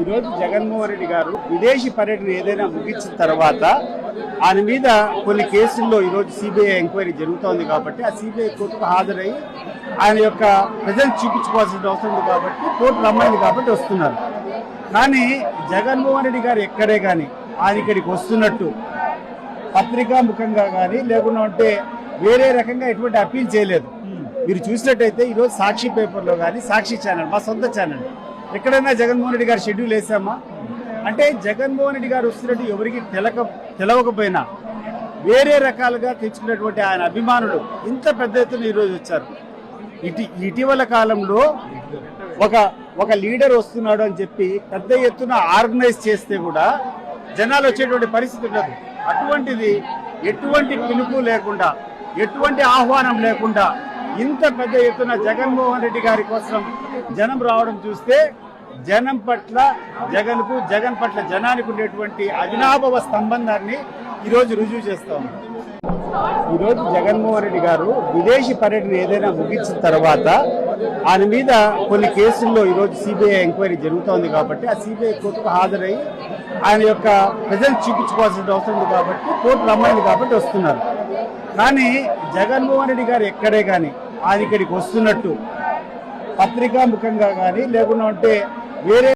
ఈరోజు జగన్మోహన్ రెడ్డి గారు విదేశీ పర్యటన ఏదైనా ముగించిన తర్వాత ఆయన మీద కొన్ని కేసుల్లో ఈరోజు సిబిఐ ఎంక్వైరీ జరుగుతోంది కాబట్టి ఆ సిబిఐ కోర్టుకు హాజరై ఆయన యొక్క ప్రజెన్స్ చూపించుకోవాల్సిన అవసరం ఉంది కాబట్టి కోర్టు రమ్మైంది కాబట్టి వస్తున్నారు. కానీ జగన్మోహన్ రెడ్డి గారు ఎక్కడే కానీ ఆయన ఇక్కడికి వస్తున్నట్టు పత్రికా ముఖంగా కానీ లేకుండా ఉంటే వేరే రకంగా ఎటువంటి అప్పీల్ చేయలేదు. మీరు చూసినట్టయితే ఈరోజు సాక్షి పేపర్లో కానీ సాక్షి ఛానల్ మా సొంత ఛానల్. ఎక్కడైనా జగన్మోహన్ రెడ్డి గారు షెడ్యూల్ వేసామా? అంటే జగన్మోహన్ రెడ్డి గారు వస్తున్నట్టు ఎవరికి తెలక తెలవకపోయినా వేరే రకాలుగా తెచ్చుకున్నటువంటి ఆయన అభిమానులు ఇంత పెద్ద ఎత్తున ఈరోజు వచ్చారు. ఇటీ ఇటీవల కాలంలో ఒక ఒక లీడర్ వస్తున్నాడు అని చెప్పి పెద్ద ఎత్తున ఆర్గనైజ్ చేస్తే కూడా జనాలు వచ్చేటువంటి పరిస్థితి ఉండదు. అటువంటిది ఎటువంటి పిలుపు లేకుండా ఎటువంటి ఆహ్వానం లేకుండా ఇంత పెద్ద ఎత్తున జగన్మోహన్ రెడ్డి గారి కోసం జనం రావడం చూస్తే జనం పట్ల జగన్కు జగన్ పట్ల జనానికి ఉండేటువంటి అవినాభవ సంబంధాన్ని ఈరోజు రుజువు చేస్తా ఉన్నాం. ఈరోజు జగన్మోహన్ రెడ్డి గారు విదేశీ పర్యటన ఏదైనా ముగించిన తర్వాత ఆయన మీద కొన్ని కేసుల్లో ఈరోజు సిబిఐ ఎంక్వైరీ జరుగుతోంది కాబట్టి ఆ సిబిఐ కోర్టుకు హాజరై ఆయన యొక్క ప్రజెన్స్ చూపించుకోవాల్సిన అవసరం ఉంది కాబట్టి కోర్టు రమ్మైంది కాబట్టి వస్తున్నారు. కానీ జగన్మోహన్ రెడ్డి గారు ఎక్కడే కానీ ఆయన ఇక్కడికి వస్తున్నట్టు. పత్రికా ముఖంగా కానీ లేకుండా ఉంటే వేరే